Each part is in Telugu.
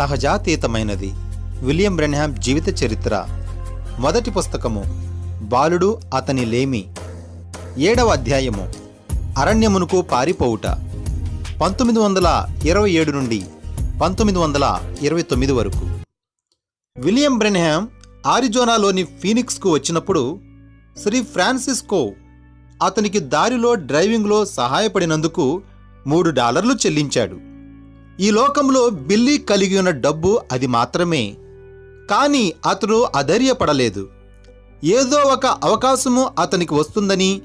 సహజాతీతమైనది. విలియం బ్రెన్హామ్ జీవిత చరిత్ర. మొదటి పుస్తకము బాలుడు అతని లేమి. ఏడవ అధ్యాయము అరణ్యమునకు పారిపోవుట. పంతొమ్మిది వందల ఇరవై ఏడు నుండి పంతొమ్మిది వందల ఇరవై తొమ్మిది వరకు. విలియం బ్రెన్హామ్ ఆరిజోనాలోని ఫీనిక్స్కు వచ్చినప్పుడు శ్రీ ఫ్రాన్సిస్కో అతనికి దారిలో డ్రైవింగ్లో సహాయపడినందుకు మూడు డాలర్లు చెల్లించాడు. ఈ లోకంలో బిల్లీ కలిగి ఉన్న డబ్బు అది మాత్రమే. కానీ అతడు అధైర్యపడలేదు. ఏదో ఒక అవకాశము అతనికి వస్తుందని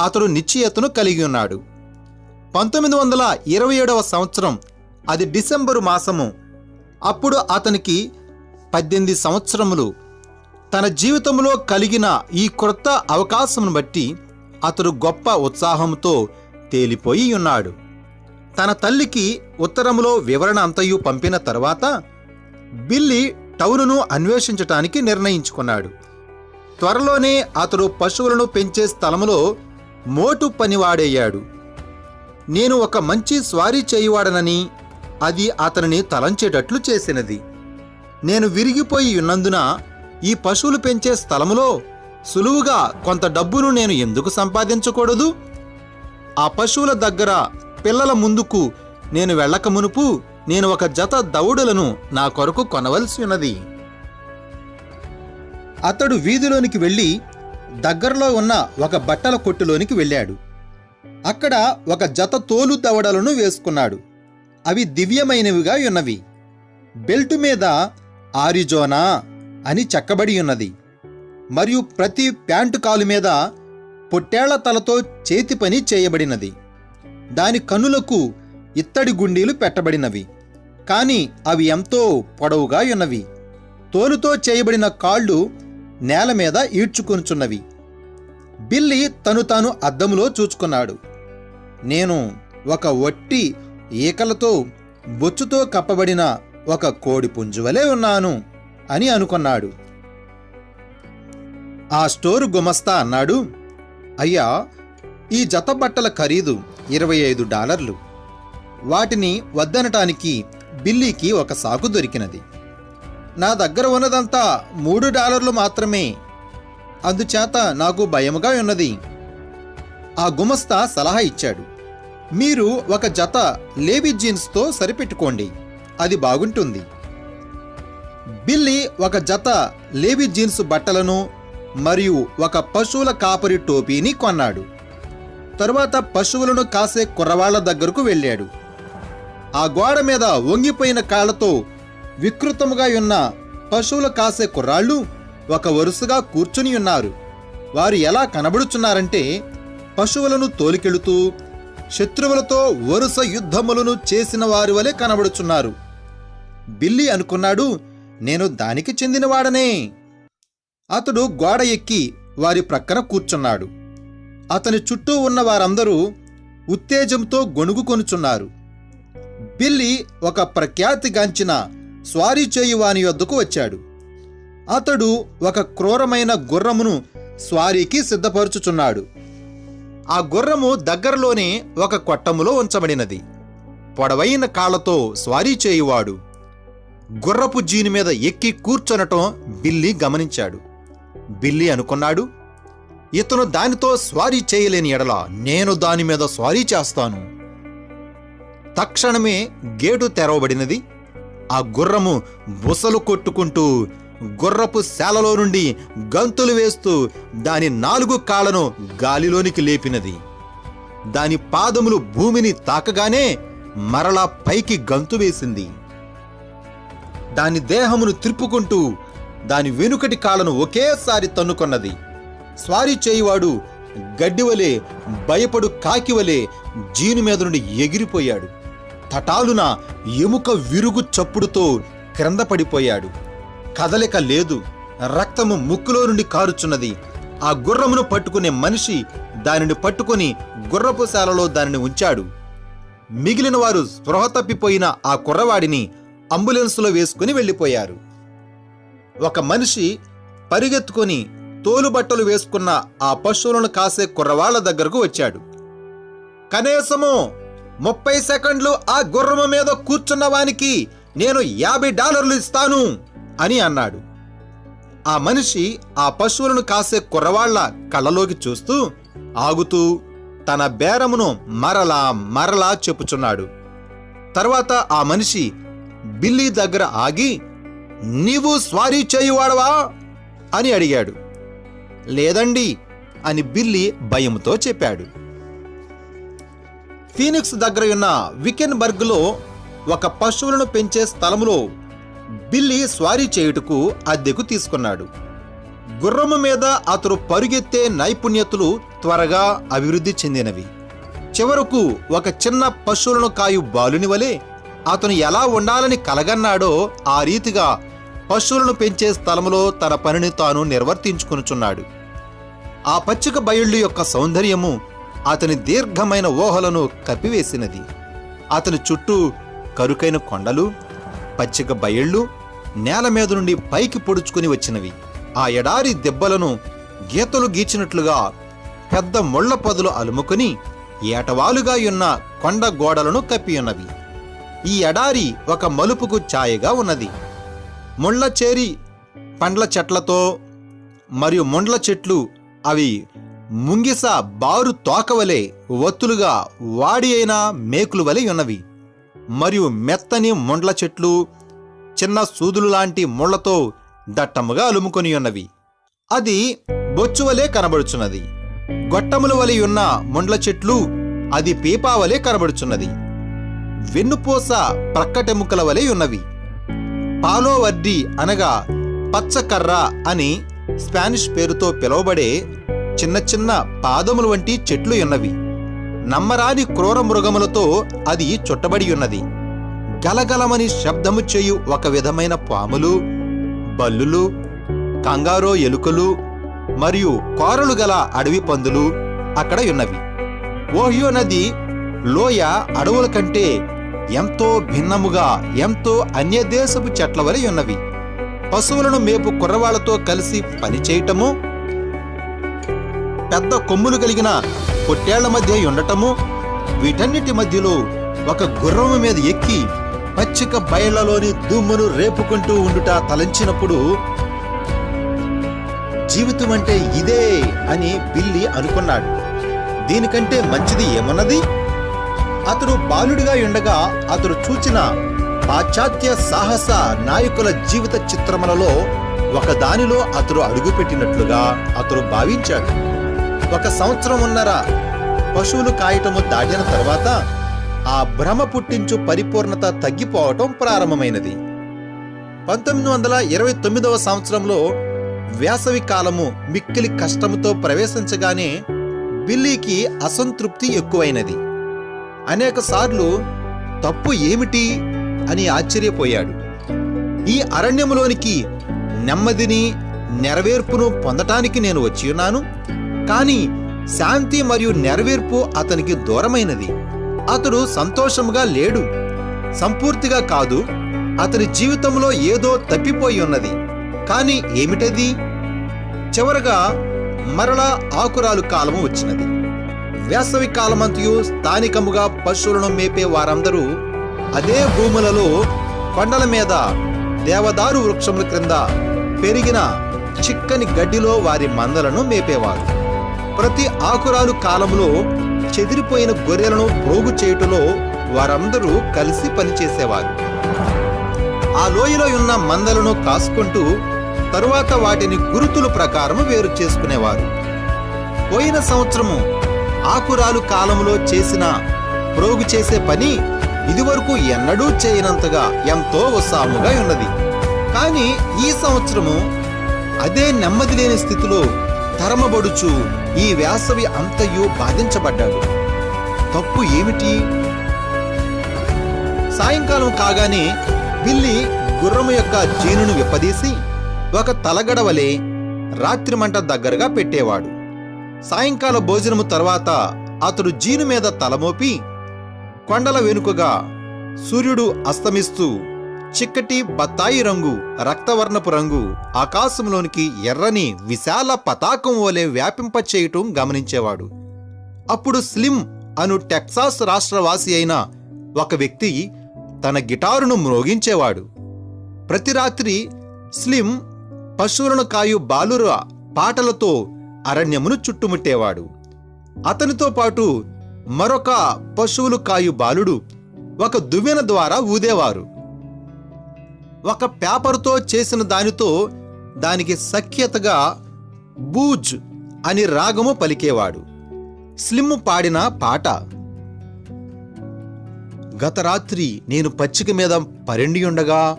అతడు నిశ్చయతను కలిగి ఉన్నాడు. పంతొమ్మిది వందల ఇరవై ఏడవ సంవత్సరం అది డిసెంబరు మాసము. అప్పుడు అతనికి పద్దెనిమిది సంవత్సరములు. తన జీవితంలో కలిగిన ఈ క్రొత్త అవకాశమును బట్టి అతడు గొప్ప ఉత్సాహంతో తేలిపోయి ఉన్నాడు. తన తల్లికి ఉత్తరములో వివరణ అంతయు పంపిన తర్వాత బిల్లి టౌనును అన్వేషించటానికి నిర్ణయించుకున్నాడు. త్వరలోనే అతడు పశువులను పెంచే స్థలములో మోటు పనివాడయ్యాడు. నేను ఒక మంచి స్వారీ చేయువాడనని అది అతనిని తలంచేటట్లు చేసినది. నేను విరిగిపోయి ఉన్నందున ఈ పశువులు పెంచే స్థలములో సులువుగా కొంత డబ్బును నేను ఎందుకు సంపాదించకూడదు? ఆ పశువుల దగ్గర పిల్లల ముందుకు నేను వెళ్ళక మునుపు నేను ఒక జత దౌడులను నా కొరకు కొనవలసి ఉన్నది. అతడు వీధిలోనికి వెళ్ళి దగ్గరలో ఉన్న ఒక బట్టల కొట్టులోనికి వెళ్ళాడు. అక్కడ ఒక జత తోలు దవడలను వేసుకున్నాడు. అవి దివ్యమైనవిగా ఉన్నవి. బెల్టు మీద ఆరిజోనా అని చెక్కబడి ఉన్నది. మరియు ప్రతి ప్యాంటు కాలు మీద పొట్టేళ్ళ తలతో చేతి పని చేయబడినది. దాని కనులకు ఇత్తడి గుండీలు పెట్టబడినవి కాని అవి ఎంతో పొడవుగా ఉన్నవి. తోలుతో చేయబడిన కాళ్ళు నేల మీద ఈడ్చుకొనుచున్నవి. బిల్లి తను తాను అద్దములో చూచుకున్నాడు. నేను ఒక వట్టి ఈకలతో బొచ్చుతో కప్పబడిన ఒక కోడి పుంజువలే ఉన్నాను అని అనుకున్నాడు. ఆ స్టోరు గుమస్తా అన్నాడు. అయ్యా ఈ జత బట్టల ఖరీదు ఇరవై ఐదు డాలర్లు. వాటిని వద్దనటానికి బిల్లీకి ఒక సాకు దొరికినది. నా దగ్గర ఉన్నదంతా మూడు డాలర్లు మాత్రమే. అందుచేత నాకు భయముగా ఉన్నది. ఆ గుమస్తా సలహా ఇచ్చాడు. మీరు ఒక జత లేబీ జీన్స్తో సరిపెట్టుకోండి. అది బాగుంటుంది. బిల్లి ఒక జత లేబీ జీన్స్ బట్టలను మరియు ఒక పశువుల కాపరి టోపీని కొన్నాడు. తరువాత పశువులను కాసే కుర్రవాళ్ళ దగ్గరకు వెళ్ళాడు. ఆ గోడ మీద వంగిపోయిన కాళ్ళతో వికృతముగా ఉన్న పశువులు కాసే కుర్రాళ్ళు ఒక వరుసగా కూర్చుని ఉన్నారు. వారు ఎలా కనబడుచున్నారంటే పశువులను తోలికెళుతూ శత్రువులతో వరుస యుద్ధములను చేసిన వారి వలె కనబడుచున్నారు. బిల్లి అనుకున్నాడు నేను దానికి చెందినవాడనే. అతడు గోడ ఎక్కి వారి ప్రక్కన కూర్చున్నాడు. అతని చుట్టూ ఉన్న వారందరూ ఉత్తేజంతో గొణుగుకొనుచున్నారు. బిల్లి ఒక ప్రఖ్యాతిగాంచిన స్వారీ చేయువాని వద్దకు వచ్చాడు. అతడు ఒక క్రూరమైన గుర్రమును స్వారీకి సిద్ధపరుచుచున్నాడు. ఆ గుర్రము దగ్గరలోనే ఒక కొట్టములో ఉంచబడినది. పొడవైన కాళ్ళతో స్వారీ చేయువాడు. గుర్రపు జీని మీద ఎక్కి కూర్చొనటం బిల్లి గమనించాడు. బిల్లి అనుకున్నాడు ఇతను దానితో స్వారీ చేయలేని ఎడల నేను దాని మీద స్వారీ చేస్తాను. తక్షణమే గేటు తెరవబడినది. ఆ గుర్రము బుసలు కొట్టుకుంటూ గుర్రపు శాలలో నుండి గంతులు వేస్తూ దాని నాలుగు కాళ్ళను గాలిలోనికి లేపినది. దాని పాదములు భూమిని తాకగానే మరలా పైకి గంతు వేసింది. దాని దేహమును తిప్పుకుంటూ దాని వెనుకటి కాళ్ళను ఒకేసారి తన్నుకొన్నది. స్వారీ చేయువాడు గడ్డివలే భయపడు కాకివలే జీను మీద నుండి ఎగిరిపోయాడు. తటాలున ఎముక విరుగు చప్పుడుతో క్రింద పడిపోయాడు. కదలిక లేదు. రక్తము ముక్కులో నుండి కారుచున్నది. ఆ గుర్రమును పట్టుకునే మనిషి దానిని పట్టుకొని గుర్రపు శాలలో దానిని ఉంచాడు. మిగిలిన వారు స్పృహ తప్పిపోయిన ఆ కుర్రవాడిని అంబులెన్సులో వేసుకుని వెళ్ళిపోయారు. ఒక మనిషి పరిగెత్తుకొని తోలుబట్టలు వేసుకున్న ఆ పశువులను కాసే కుర్రవాళ్ళ దగ్గరకు వచ్చాడు. కనీసము ముప్పై సెకండ్లు ఆ గుర్రము మీద కూర్చున్న వానికి నేను యాభై డాలర్లు ఇస్తాను అని అన్నాడు. ఆ మనిషి ఆ పశువులను కాసే కుర్రవాళ్ళ కళ్ళలోకి చూస్తూ ఆగుతూ తన బేరమును మరలా మరలా చెప్పుచున్నాడు. తర్వాత ఆ మనిషి బిల్లీ దగ్గర ఆగి నీవు స్వారీ చేయువాడవా? అని అడిగాడు. లేదండి అని బిల్లీ భయంతో చెప్పాడు. ఫీనిక్స్ దగ్గర ఉన్న వికెన్బర్గ్లో ఒక పశువులను పెంచే స్థలములో బిల్లీ స్వారీ చేయుటకు అద్దెకు తీసుకున్నాడు. గుర్రము మీద అతడు పరుగెత్తే నైపుణ్యతలు త్వరగా అభివృద్ధి చెందినవి. చివరకు ఒక చిన్న పశువులను కాయు బాలుని వలె అతను ఎలా ఉండాలని కలగన్నాడో ఆ రీతిగా పశువులను పెంచే స్థలంలో తన పనిని తాను నిర్వర్తించుకునుచున్నాడు. ఆ పచ్చిక బయళ్ళు యొక్క సౌందర్యము అతని దీర్ఘమైన ఊహలను కప్పివేసినది. అతని చుట్టూ కరుకైన కొండలు పచ్చిక బయళ్ళు నేల మీద నుండి పైకి పొడుచుకుని వచ్చినవి. ఆ ఎడారి దెబ్బలను గీతలు గీచినట్లుగా పెద్ద ముళ్ళ పొదలు అలుముకుని ఏటవాలుగా ఉన్న కొండ గోడలను కప్పియున్నవి. ఈ ఎడారి ఒక మలుపుకు ఛాయగా ఉన్నది. ముళ్ళ చేరి పండ్ల చెట్లతో మరియు ముండ్ల చెట్లు అవి ముంగిస బారు తోకవలే ఒత్తులుగా వాడి అయిన మేకులు వలె ఉన్నవి. మరియు మెత్తని ముండ్ల చెట్లు చిన్న సూదులు లాంటి ముళ్ళతో దట్టముగా అలుముకొని ఉన్నవి. అది బొచ్చువలే కనబడుచున్నది. గొట్టముల వలె ఉన్న ముండ్ల చెట్లు అది పీపావలే కనబడుచున్నది. వెన్నుపూస ప్రక్కటెముకల వలె ఉన్నవి. పాలోవర్డి అనగా పచ్చకర్ర అని స్పానిష్ పేరుతో పిలువబడే చిన్న చిన్న పాదములు వంటి చెట్లు ఉన్నవి. నమ్మరాని క్రూర మృగములతో అది చుట్టబడి ఉన్నది. గలగలమని శబ్దము చేయు ఒక విధమైన పాములు బల్లులు కంగారో ఎలుకలు మరియు కోరలు గల అడవి పందులు అక్కడ ఉన్నవి. ఓహియో నది లోయ అడవుల కంటే ఎంతో భిన్నముగా ఎంతో అన్యదేశపు చెట్ల వలె ఉన్నవి. పశువులను మేపు కుర్రవాళ్ళతో కలిసి పనిచేయటము పెద్ద కొమ్ములు కలిగిన పొట్టేళ్ళ మధ్య ఉండటము వీటన్నిటి మధ్యలో ఒక గుర్రము మీద ఎక్కి పచ్చిక బయళ్ళలోని దుమ్మును రేపుకుంటూ ఉండుట తలంచినప్పుడు జీవితం అంటే ఇదే అని బిల్లి అనుకున్నాడు. దీనికంటే మంచిది ఏమన్నది? అతడు బాలుడిగా ఉండగా అతడు చూచిన పాశ్చాత్య సాహస నాయకుల జీవిత చిత్రములలో ఒకదానిలో అతడు అడుగుపెట్టినట్లుగా అతడు భావించాడు. ఒక సంవత్సరం ఉన్నర పశువులు కాయటము దాటిన తర్వాత ఆ భ్రమ పుట్టించు పరిపూర్ణత తగ్గిపోవటం ప్రారంభమైనది. పంతొమ్మిది వందల ఇరవై తొమ్మిదవ సంవత్సరంలో వేసవి కాలము మిక్కిలి కష్టముతో ప్రవేశించగానే బిల్లీకి అసంతృప్తి ఎక్కువైనది. అనేకసార్లు తప్పు ఏమిటి? అని ఆశ్చర్యపోయాడు. ఈ అరణ్యములోనికి నెమ్మదిని నెరవేర్పును పొందటానికి నేను వచ్చియున్నాను కానీ శాంతి మరియు నెరవేర్పు అతనికి దూరమైనది. అతడు సంతోషముగా లేడు. సంపూర్తిగా కాదు అతని జీవితంలో ఏదో తప్పిపోయి ఉన్నది. కానీ ఏమిటది? చివరగా మరలా ఆకురాలు కాలము వచ్చినది. వేసవి కాలమంతయు స్థానికముగా పశువులను మేపే వారందరూ అదే భూములలో కొండల మీద దేవదారు వృక్షముల క్రింద పెరిగిన చిక్కని గడ్డిలో వారి మందలను మేపేవారు. ప్రతి ఆకురాలు కాలంలో చెదిరిపోయిన గొర్రెలను పోగు చేయుటలో వారందరూ కలిసి పనిచేసేవారు. ఆ లోయలో ఉన్న మందలను కాసుకుంటూ తరువాత వాటిని గురుతుల ప్రకారం వేరు చేసుకునేవారు. పోయిన సంవత్సరము ఆకురాలు కాలంలో చేసిన ప్రోగు చేసే పని ఇదివరకు ఎన్నడూ చేయనంతగా ఎంతో ఉత్సాహముగా ఉన్నది. కానీ ఈ సంవత్సరము అదే నెమ్మది లేని స్థితిలో తరమబడుచు ఈ వేసవి అంతయు బాధించబడ్డాడు. తప్పు ఏమిటి? సాయంకాలం కాగానే బిల్లి గుర్రము యొక్క జీనును విప్పదీసి ఒక తలగడవలే రాత్రిమంట దగ్గరగా పెట్టేవాడు. సాయంకాల భోజనము తర్వాత అతడు జీను మీద తలమోపి కొండల వెనుకగా సూర్యుడు అస్తమిస్తూ చిక్కటి బత్తాయి రంగు రక్తవర్ణపు రంగు ఆకాశంలోనికి ఎర్రని విశాల పతాకం వలె వ్యాపింపచేయటం గమనించేవాడు. అప్పుడు స్లిమ్ అను టెక్సాస్ రాష్ట్రవాసి అయిన ఒక వ్యక్తి తన గిటారును మ్రోగించేవాడు. ప్రతి రాత్రి స్లిమ్ పశువులను కాయు బాలుర పాటలతో అరణ్యమును చుట్టుముట్టేవాడు. అతనితో పాటు మరొక పశువులు కాయు బాలుడు ఒక దువ్వెన ద్వారా ఊదేవారు. ఒక పేపర్తో చేసిన దానితో దానికి సఖ్యతగా బూజ్ అని రాగము పలికేవాడు. స్లిమ్ పాడిన పాట. గత రాత్రి నేను పచ్చిక మీద పరిండి ఉండగా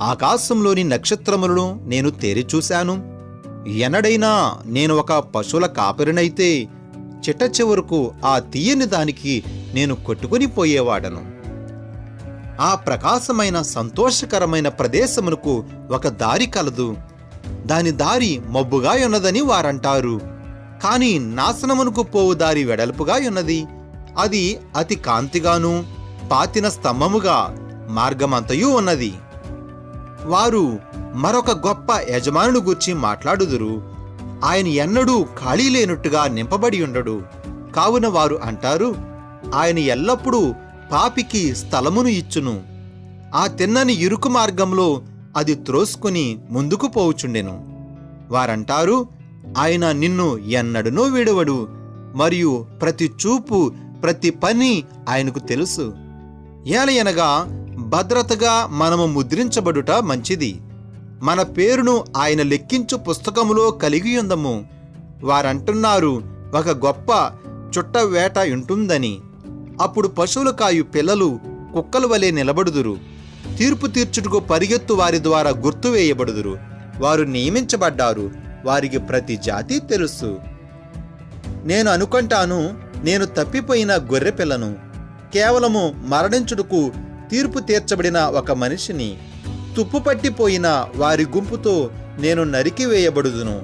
ఆకాశంలోని నక్షత్రములను నేను తేరి చూశాను. ఎనడైనా నేను ఒక పశువుల కాపరినైతే చిట్ట చివరకు ఆ తీయని దానికి నేను కొట్టుకుని పోయేవాడను. ఆ ప్రకాశమైన సంతోషకరమైన ప్రదేశమునకు ఒక దారి కలదు. దాని దారి మబ్బుగా ఉన్నదని వారంటారు. కాని నాశనమునకు పోవు దారి వెడల్పుగా ఉన్నది. అది అతి కాంతిగాను పాతిన స్తంభముగా మార్గమంతయు ఉన్నది. వారు మరొక గొప్ప యజమానుడు గూర్చి మాట్లాడుదురు. ఆయన ఎన్నడూ ఖాళీ లేనట్టుగా నింపబడి ఉండడు. కావున వారు అంటారు ఆయన ఎల్లప్పుడూ పాపికి స్థలమును ఇచ్చును. ఆ తిన్నని ఇరుకు మార్గంలో అది త్రోసుకుని ముందుకు పోవుచుండెను. వారంటారు ఆయన నిన్ను ఎన్నడనూ విడవడు మరియు ప్రతి చూపు ప్రతి పని ఆయనకు తెలుసు. ఏలయనగా భద్రతగా మనము ముద్రించబడుట మంచిది. మన పేరును ఆయన లెక్కించు పుస్తకములో కలిగి ఉందము. వారంటున్నారు ఒక గొప్ప చుట్ట వేట ఉంటుందని అప్పుడు పశువుల కాయు పిల్లలు కుక్కల వలె నిలబడుదురు. తీర్పు తీర్చుటకు పరిగెత్తు వారి ద్వారా గుర్తు వేయబడుదురు. వారు నియమించబడ్డారు. వారికి ప్రతి జాతి తెలుసు. నేను అనుకుంటాను నేను తప్పిపోయిన గొర్రె పిల్లను. కేవలము మరణించుటకు తీర్పు తీర్చబడిన ఒక మనిషిని. తుప్పు పట్టిపోయిన వారి గుంపుతో నేను నరికివేయబడుదును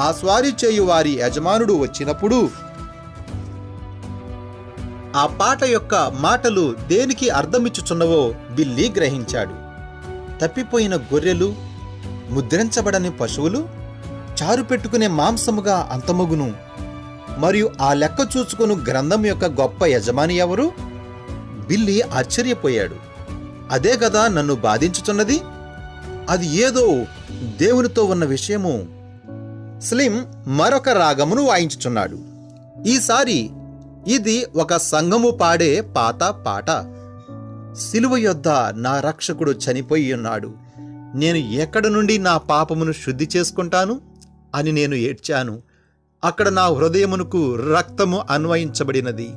ఆ స్వారీ చేయు వారి యజమానుడు వచ్చినప్పుడు ఆ పాట యొక్క మాటలు దేనికి అర్థమిచ్చుచున్నవో బిల్లి గ్రహించాడు. తప్పిపోయిన గొర్రెలు ముద్రించబడని పశువులు చారు పెట్టుకునే మాంసముగా అంతమగును. మరియు ఆ లెక్క చూచుకొను గ్రంథం యొక్క గొప్ప యజమాని ఎవరు? బిల్లి ఆశ్చర్యపోయాడు. అదే కదా నన్ను బాధించుచున్నది? అది ఏదో దేవునితో ఉన్న విషయము. స్లిమ్ మరొక రాగమును వాయించుచున్నాడు. ఈసారి ఇది ఒక సంఘము పాడే పాత పాట. సిలువ యొద్ద నా రక్షకుడు చనిపోయి ఉన్నాడు. నేను ఎక్కడ నుండి నా పాపమును శుద్ధి చేసుకుంటాను? అని నేను ఏడ్చాను. అక్కడ నా హృదయమునకు రక్తము అన్వయించబడినది.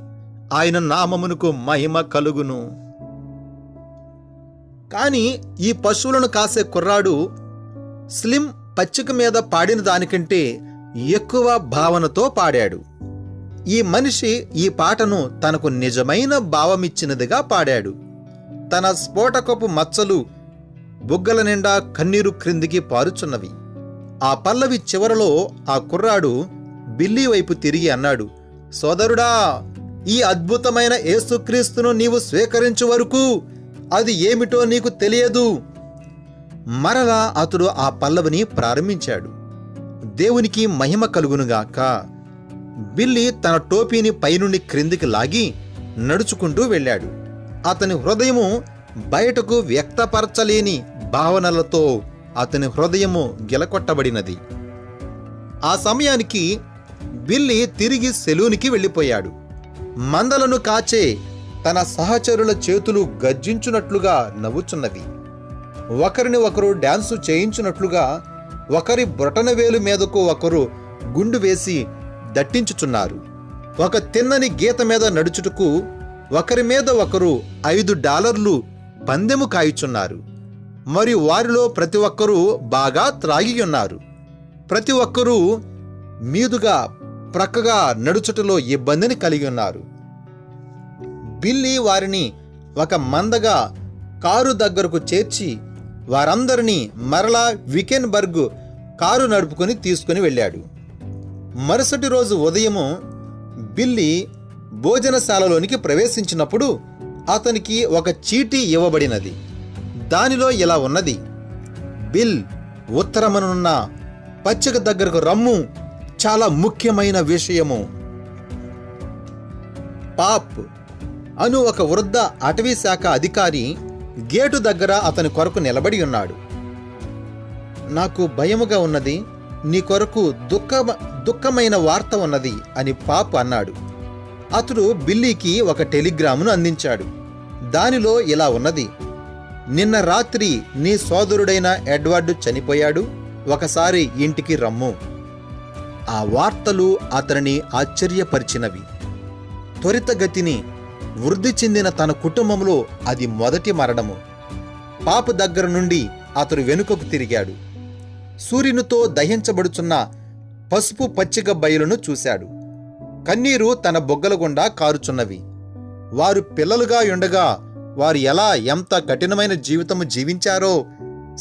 ఆయన నామమునకు మహిమ కలుగును. కానీ ఈ పశువులను కాసే కుర్రాడు స్లిమ్ పచ్చిక మీద పాడిన దానికంటే ఎక్కువ భావనతో పాడాడు. ఈ మనిషి ఈ పాటను తనకు నిజమైన భావమిచ్చినదిగా పాడాడు. తన స్ఫోటకపు మచ్చలు బుగ్గల నిండా కన్నీరు క్రిందికి పారుచున్నవి. ఆ పల్లవి చివరలో ఆ కుర్రాడు బిల్లీ వైపు తిరిగి అన్నాడు సోదరుడా ఈ అద్భుతమైన యేసుక్రీస్తును నీవు స్వీకరించు వరకు అది ఏమిటో నీకు తెలియదు. మరలా అతడు ఆ పల్లవిని ప్రారంభించాడు. దేవునికి మహిమ కలుగునుగాక. బిల్లి తన టోపీని పైనుండి క్రిందికి లాగి నడుచుకుంటూ వెళ్ళాడు. అతని హృదయము బయటకు వ్యక్తపరచలేని భావనలతో అతని హృదయము గెలకొట్టబడినది. ఆ సమయానికి బిల్లి తిరిగి సెలూనికి వెళ్ళిపోయాడు. మందలను కాచే తన సహచరుల చేతులు గర్జించున్నట్లుగా నవ్వుచున్నవి. ఒకరిని ఒకరు డ్యాన్సు చేయించున్నట్లుగా ఒకరి బొటనవేలు మీదకు ఒకరు గుండు వేసి దట్టించుచున్నారు. ఒక తిన్నని గీత మీద నడుచుటకు ఒకరి మీద ఒకరు ఐదు డాలర్లు పందెము కాయుచున్నారు. మరియు వారిలో ప్రతి ఒక్కరూ బాగా త్రాగి ఉన్నారు ప్రతి ఒక్కరూ మీదుగా ప్రక్కగా నడుచుటలో ఇబ్బందిని కలిగి ఉన్నారు. బిల్లి వారిని ఒక మందగా కారు దగ్గరకు చేర్చి వారందరినీ మరలా వికెన్బర్గ్ కారు నడుపుకొని తీసుకుని వెళ్ళాడు. మరుసటి రోజు ఉదయము బిల్లి భోజనశాలలోనికి ప్రవేశించినప్పుడు అతనికి ఒక చీటీ ఇవ్వబడినది. దానిలో ఇలా ఉన్నది. బిల్ ఉత్తరమనున్న పచ్చిక దగ్గరకు రమ్ము. చాలా ముఖ్యమైన విషయము. పాప్ అను ఒక వృద్ధ అటవీ శాఖ అధికారి గేటు దగ్గర అతని కొరకు నిలబడి ఉన్నాడు. నాకు భయముగా ఉన్నది నీ కొరకు దుఃఖ దుఃఖమైన వార్త ఉన్నది అని పాప్ అన్నాడు. అతడు బిల్లీకి ఒక టెలిగ్రామును అందించాడు. దానిలో ఇలా ఉన్నది నిన్న రాత్రి నీ సోదరుడైన ఎడ్వర్డ్ చనిపోయాడు ఒకసారి ఇంటికి రమ్ము. ఆ వార్తలు అతనిని ఆశ్చర్యపరిచినవి. త్వరితగతిని వృద్ధి చెందిన తన కుటుంబంలో అది మొదటి మరణము. పాప దగ్గర నుండి అతడు వెనుకకు తిరిగాడు. సూర్యునితో దహించబడుచున్న పసుపు పచ్చిక బయలును చూశాడు. కన్నీరు తన బొగ్గల గుండా కారుచున్నవి. వారు పిల్లలుగా ఉండగా వారు ఎలా ఎంత కఠినమైన జీవితము జీవించారో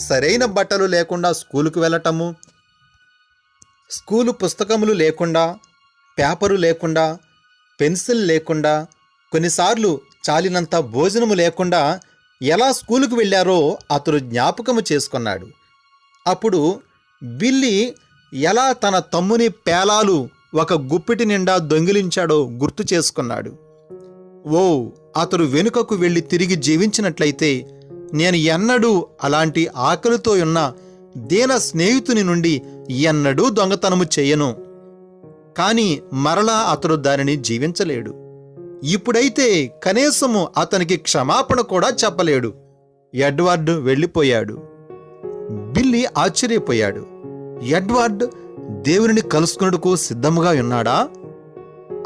సరైన బట్టలు లేకుండా స్కూలుకు వెళ్ళటము స్కూలు పుస్తకములు లేకుండా పేపరు లేకుండా పెన్సిల్ లేకుండా కొన్నిసార్లు చాలినంత భోజనము లేకుండా ఎలా స్కూలుకు వెళ్ళారో అతడు జ్ఞాపకము చేసుకున్నాడు. అప్పుడు బిల్లి ఎలా తన తమ్ముని పేలాలు ఒక గుప్పిటి నిండా దొంగిలించాడో గుర్తు చేసుకున్నాడు. ఓ అతడు వెనుకకు వెళ్ళి తిరిగి జీవించినట్లయితే నేను ఎన్నడూ అలాంటి ఆకలితో ఉన్న దీన స్నేహితుని నుండి ఎన్నడూ దొంగతనము చేయను. కానీ మరలా అతడు దానిని జీవించలేడు. ఇప్పుడైతే కనీసము అతనికి క్షమాపణ కూడా చెప్పలేడు. ఎడ్వర్డ్ వెళ్ళిపోయాడు. బిల్లి ఆశ్చర్యపోయాడు. ఎడ్వర్డ్ దేవుని కలుసుకున్నట్టుకు సిద్ధముగా ఉన్నాడా?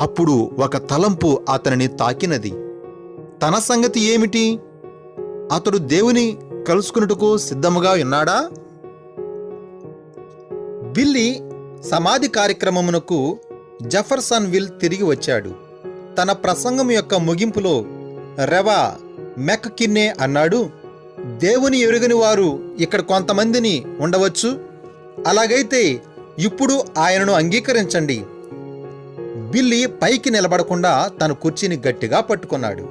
అప్పుడు ఒక తలంపు అతనిని తాకినది. తన సంగతి ఏమిటి? అతడు దేవుని కలుసుకున్నట్టుకు సిద్ధముగా ఉన్నాడా? బిల్లి సమాధి కార్యక్రమమునకు జఫర్సన్ విల్ తిరిగి వచ్చాడు. తన ప్రసంగం యొక్క ముగింపులో రెవా మెక్కిన్నే అన్నాడు దేవుని ఎరుగని వారు ఇక్కడ కొంతమందిని ఉండవచ్చు. అలాగైతే ఇప్పుడు ఆయనను అంగీకరించండి. బిల్లి పైకి నిలబడకుండా తన కుర్చీని గట్టిగా పట్టుకున్నాడు.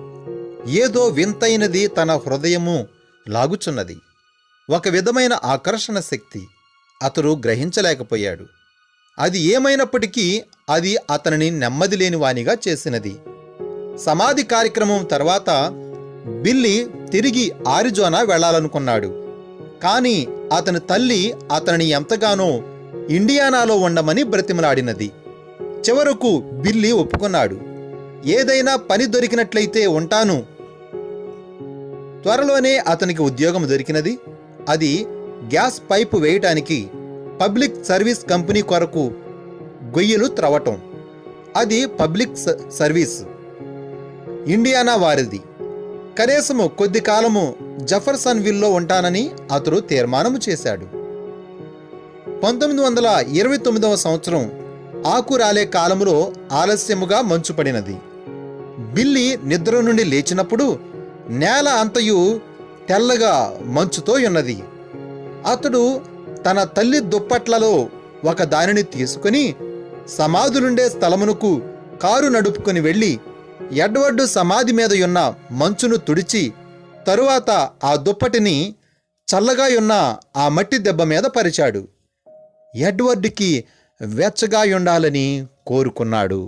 ఏదో వింతైనది తన హృదయము లాగుచున్నది. ఒక విధమైన ఆకర్షణ శక్తి అతడు గ్రహించలేకపోయాడు. అది ఏమైనప్పటికీ అది అతనిని నెమ్మది లేని వానిగా చేసినది. సమాధి కార్యక్రమం తర్వాత బిల్లి తిరిగి ఆరిజోనా వెళ్ళాలనుకున్నాడు. కానీ అతని తల్లి అతనిని ఎంతగానో ఇండియానాలో ఉండమని బ్రతిమలాడినది. చివరకు బిల్లి ఒప్పుకున్నాడు. ఏదైనా పని దొరికినట్లయితే ఉంటాను. త్వరలోనే అతనికి ఉద్యోగం దొరికినది. అది గ్యాస్ పైపు వేయటానికి పబ్లిక్ సర్వీస్ కంపెనీ కొరకు గొయ్యలు త్రవటం. అది పబ్లిక్ స- సర్వీస్. ఇండియానా వారిది. కనీసము కొద్ది కాలము జఫర్సన్ విల్లో ఉంటానని అతడు తీర్మానము చేశాడు. పంతొమ్మిది వందల ఇరవై తొమ్మిదవ సంవత్సరం ఆకు రాలే ఆలస్యముగా మంచు పడినది బిల్లి నిద్ర నుండి లేచినప్పుడు నేల అంతయు తెల్లగా మంచుతో ఉన్నది. అతడు తన తల్లి దుప్పట్లలో ఒక దానిని తీసుకుని సమాధులుండే స్థలమునకు కారు నడుపుకొని వెళ్ళి ఎడ్వర్డ్ సమాధి మీద ఉన్న మంచును తుడిచి తరువాత ఆ దుప్పటిని చల్లగా ఉన్న ఆ మట్టి దెబ్బ మీద పరిచాడు. ఎడ్వర్డ్కి వెచ్చగా ఉండాలని కోరుకున్నాడు.